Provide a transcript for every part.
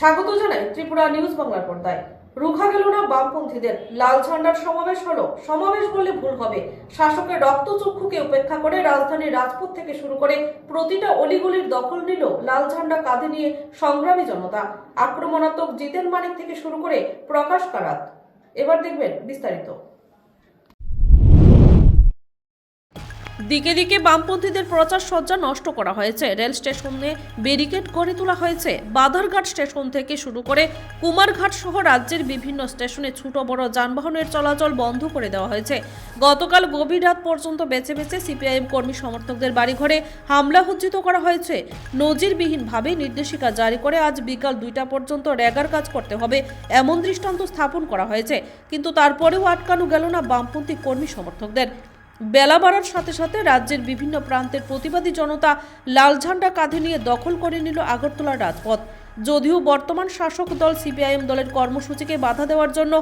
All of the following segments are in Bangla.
স্বাগত জানাই ত্রিপুরা নিউজ বাংলার পর্দায়। রুখা গেল না বামপন্থীদের। লাল ঝান্ডার সমাবেশ হলো। সমাবেশ বললে ভুল হবে। শাসকের রক্তচক্ষুকে উপেক্ষা করে রাজধানীর রাজপথ থেকে শুরু করে প্রতিটা অলিগুলির দখল নিল লাল ঝান্ডা কাঁধে নিয়ে সংগ্রামী জনতা। আক্রমণাত্মক জিতেন মানিক থেকে শুরু করে প্রকাশ কারাত। এবার দেখবেন বিস্তারিত। দিকে দিকে বামপন্থীদের প্রচার সজ্জা নষ্ট করা হয়েছে। রেল স্টেশনে ব্যারিকেড গড়ে তোলা হয়েছে। বাধারঘাট স্টেশন থেকে শুরু করে কুমারঘাট সহ রাজ্যের বিভিন্ন স্টেশনে ছোট, বড় যানবাহনের চলাচল বন্ধ করে দেওয়া হয়েছে। গতকাল গভীর রাত পর্যন্ত বেছে বেছে সিপিআইএম কর্মী সমর্থকদের বাড়িঘরে হামলা হুজ্জিত করা হয়েছে। নজিরবিহীনভাবে নির্দেশিকা জারি করে আজ বিকাল দুইটা পর্যন্ত র্যাগার কাজ করতে হবে এমন দৃষ্টান্ত স্থাপন করা হয়েছে। কিন্তু তারপরেও আটকানো গেল না বামপন্থী কর্মী সমর্থকদের। বেলা বাড়ার সাথে সাথে রাজ্যের বিভিন্ন প্রান্তের প্রতিবাদী জনতা লাল ঝান্ডা কাঁধে নিয়ে দখল করে নিল আগরতলার রাজপথ। যদিও বর্তমান শাসক দল সিপিআইএম দলের কর্মসূচিকে বাধা দেওয়ার জন্য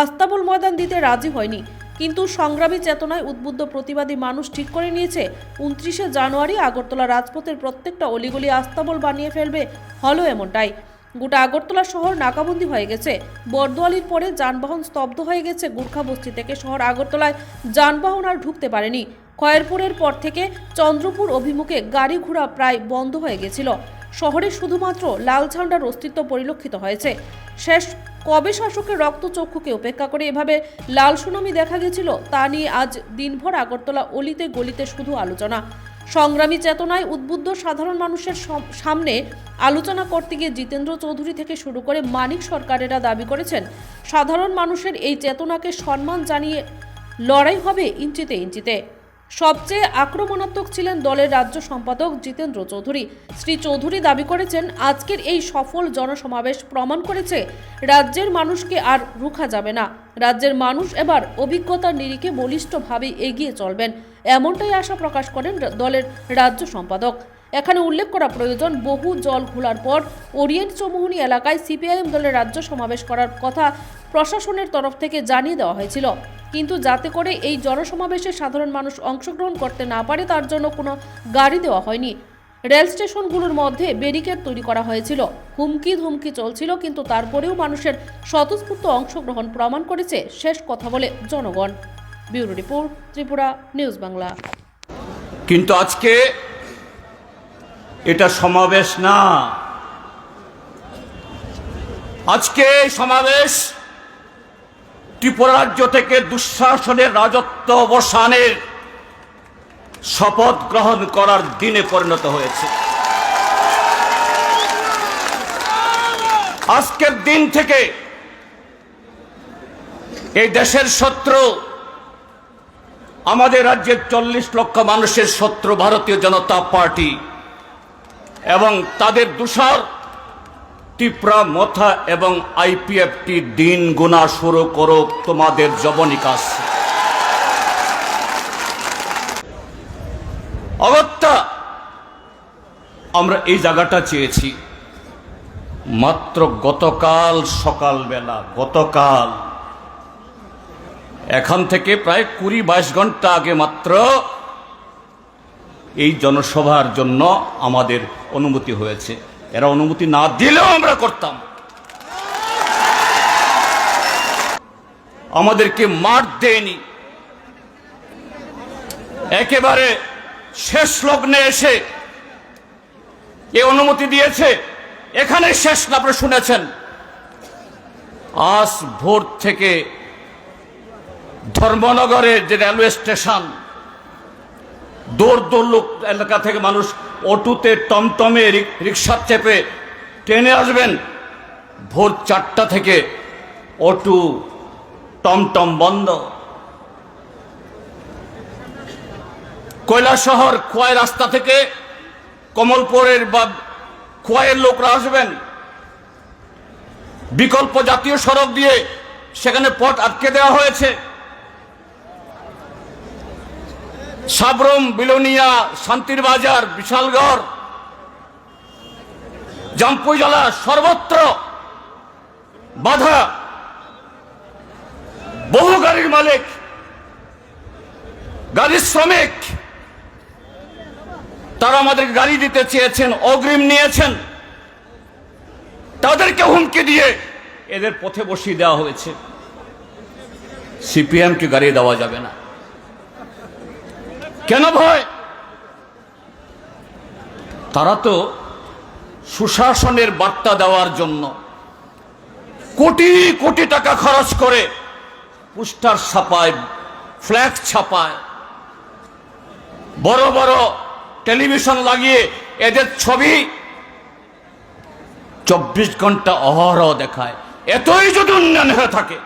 আস্তাবল ময়দান দিতে রাজি হয়নি, কিন্তু সংগ্রামী চেতনায় উদ্বুদ্ধ প্রতিবাদী মানুষ ঠিক করে নিয়েছে, উনত্রিশে জানুয়ারি আগরতলা রাজপথের প্রত্যেকটা অলিগলি আস্তাবল বানিয়ে ফেলবে, হলো এমনটাই। গোটা আগরতলা শহর নাকাবন্দি হয়ে গেছে। বর্দোয়ালির পরে যানবাহন স্তব্ধ হয়ে গেছে। গুর্খা বস্তি থেকে শহর আগরতলায় যানবাহন আর ঢুকতে পারেনি। খয়েরপুরের পর থেকে চন্দ্রপুর অভিমুখে গাড়ি ঘোড়া প্রায় বন্ধ হয়ে গেছিল। শহরে শুধুমাত্র লাল ঝান্ডার অস্তিত্ব পরিলক্ষিত হয়েছে। শেষ কবে শাসকের রক্তচক্ষুকে উপেক্ষা করে এভাবে লাল সুনামি দেখা গেছিল, তা নিয়ে আজ দিনভর আগরতলা অলিতে গলিতে শুধু আলোচনা। সংগ্রামী চেতনায় উদ্বুদ্ধ সাধারণ মানুষের সম- সামনে আলোচনা করতে গিয়ে জিতেন্দ্র চৌধুরী থেকে শুরু করে মানিক সরকারেরা দাবি করেছেন, সাধারণ মানুষের এই চেতনাকে সম্মান জানিয়ে লড়াই হবে ইঞ্চিতে ইঞ্চিতে। সবচেয়ে আক্রমণাত্মক ছিলেন দলের রাজ্য সম্পাদক জিতেন্দ্র চৌধুরী। শ্রী চৌধুরী দাবি করেছেন, আজকের এই সফল জনসমাবেশ প্রমাণ করেছে, রাজ্যের মানুষকে আর রুখা যাবে না। রাজ্যের মানুষ এবার অভিজ্ঞতার নিরিখে বলিষ্ঠভাবে এগিয়ে চলবেন। এমনটাই আশা প্রকাশ করেন দলের রাজ্য সম্পাদক। এখানে উল্লেখ করা প্রয়োজন, বহু জল ঘোলার পর ওরিয়েন্ট চৌমুহনী এলাকায় সিপিআইএম দলের রাজ্য সমাবেশ করার কথা প্রশাসনের তরফ থেকে জানিয়ে দেওয়া হয়েছিল। কিন্তু যাতে করে এই জনসমাবেশে সাধারণ মানুষ অংশগ্রহণ করতে না পারে, তার জন্য কোনো গাড়ি দেওয়া হয়নি। রেল স্টেশনগুলোর মধ্যে ব্যারিকেড তৈরি করা হয়েছিল। হুমকি ধুমকি চলছিল, কিন্তু তারপরেও মানুষের স্বতঃস্ফূর্ত অংশগ্রহণ প্রমাণ করেছে। শেষ কথা বলে জনগণ। Bureau report, Tripura news Bangla. কিন্তু আজকে এটা সমাবেশ না। আজকে সমাবেশ ত্রিপুরা রাজ্য থেকে দুঃশাসনের রাজত্ব অবসানের শপথ গ্রহণ করার দিনে পরিণত হয়েছে। আজকের দিন থেকে এই দেশের শত্রু, আমাদের রাজ্যের চল্লিশ লক্ষ মানুষের শত্রু ভারতীয় জনতা পার্টি এবং তাদের দূষর টিপ্রা মথা এবং আইপিএফটি দিন গুণা শুরু করো, তোমাদের জবনিকাশ অগত্যা, আমরা এই জায়গাটা চেয়েছি। মাত্র গতকাল সকালবেলা, গতকাল। এখান থেকে প্রায় কুড়ি বাইশ ঘণ্টা আগে মাত্র এই জনসভার জন্য আমাদের অনুমতি হয়েছে। এরা অনুমতি না দিলেও আমরা করতাম। আমাদেরকে মার দেয়নি। একেবারে শেষ লগ্নে এসে এ অনুমতি দিয়েছে। এখানে শেষ না আপনি শুনেছেন। আজ ভোর থেকে ধর্মনগরের যে রেলওয়ে স্টেশন দূর দূর লোক এলাকা থেকে মানুষ অটোতে টমটমে রিক- রিক্সা চেপে ট্রেনে আসবেন। ভোর চারটা থেকে অটো টমটম বন্ধ। কয়লা শহর খোয়াই রাস্তা থেকে কমলপুরের বা খোয়াইয়ের লোকরা আসবেন। বিকল্প জাতীয় সড়ক দিয়ে সেখানে পথ আটকে দেওয়া হয়েছে। সাবরুম, বিলোনিয়া শান্তির বাজার বিশালগড় জাম্পুজলা সর্বত্র বাধা। বহু গাড়ির মালিক, গাড়ির শ্রমিক, তারা আমাদের গাড়ি দিতে চেয়েছেন, অগ্রিম নিয়েছেন। তাদেরকে হুমকি দিয়ে এদের পথে বসিয়ে দেওয়া হয়েছে। সিপিএমকে গাড়িয়ে দেওয়া যাবে না। কেন ভয়? তারা তো সুশাসনের বার্তা দেওয়ার জন্য কোটি কোটি টাকা খরচ করে পোস্টার ছাপায়, ফ্ল্যাগ ছাপায়, বড় বড় টেলিভিশন লাগিয়ে এদের ছবি চব্বিশ ঘণ্টা অহরহ দেখায়। এতই যদি উন্নয়ন হয়ে থাকে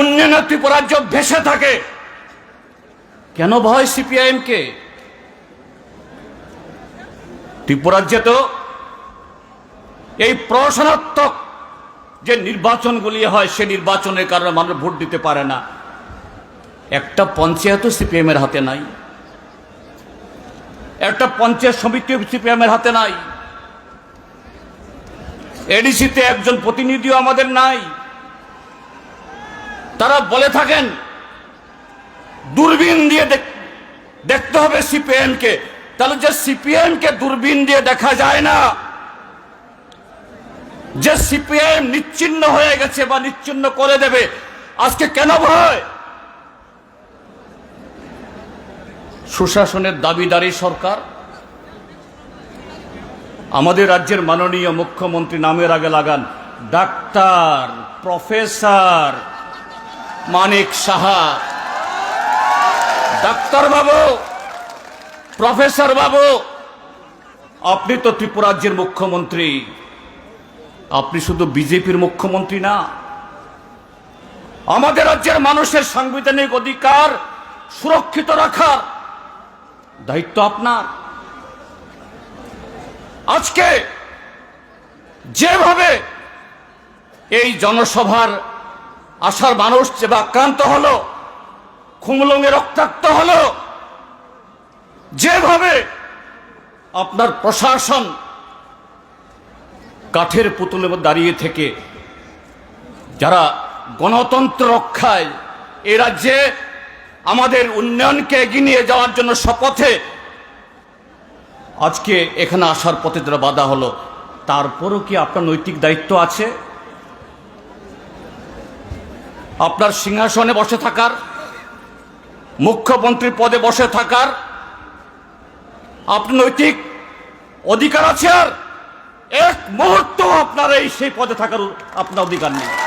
উন্নয়নের ত্রিপুরাজ্য ভেসে থাকে কেন ভয় সিপিআইএম কে ত্রিপুরাজ্যে তো এই প্রশাসনাত্মক যে নির্বাচনগুলি হয়, সে নির্বাচনের কারণে মানুষ ভোট দিতে পারে না। একটা পঞ্চায়েতও সিপিএম এর হাতে নাই। একটা পঞ্চায়েত সমিতি সিপিএম এর হাতে নাই। এডিসিতে একজন প্রতিনিধিও আমাদের নাই। তারা বলে থাকেন দূরবীন দিয়ে দেখতে হবে সিপিএম কে তাহলে যে সিপিএম কে দূরবীন দিয়ে দেখা যায় না, যে সিপিএম নিচ্ছিন্ন হয়ে গেছে বা নিচ্ছিন্ন করে দেবে, আজকে কেন ভয়? সুশাসনের দাবিদারি সরকার, আমাদের রাজ্যের মাননীয় মুখ্যমন্ত্রী নামের আগে লাগান, doctor, professor Manik Saha. Doctor বাবু প্রফেসর বাবু আপনি তো ত্রিপুরাজ্যের মুখ্যমন্ত্রী। আপনি শুধু বিজেপির মুখ্যমন্ত্রী না, আমাদের রাজ্যের মানুষের সাংবিধানিক অধিকার সুরক্ষিত রাখার দায়িত্ব আপনার। আজকে যেভাবে এই জনসভার আসার মানুষ যে আক্রান্ত হলো খুমলঙে রক্তাক্ত হলো। যেভাবে আপনার প্রশাসন কাঠের মধ্যে দাঁড়িয়ে থেকে যারা গণতন্ত্র রক্ষায় এ রাজ্যে আমাদের উন্নয়নকে এগিয়ে নিয়ে যাওয়ার জন্য শপথে আজকে এখানে আসার পথে যারা বাধা হলো, তারপরও কি আপনার নৈতিক দায়িত্ব আছে? আপনার সিংহাসনে বসে থাকার মুখ্যমন্ত্রী পদে বসে থাকার আপনার নৈতিক অধিকার আছে আর এক মুহূর্ত আপনার এই সেই পদে থাকার আপনার অধিকার নেই।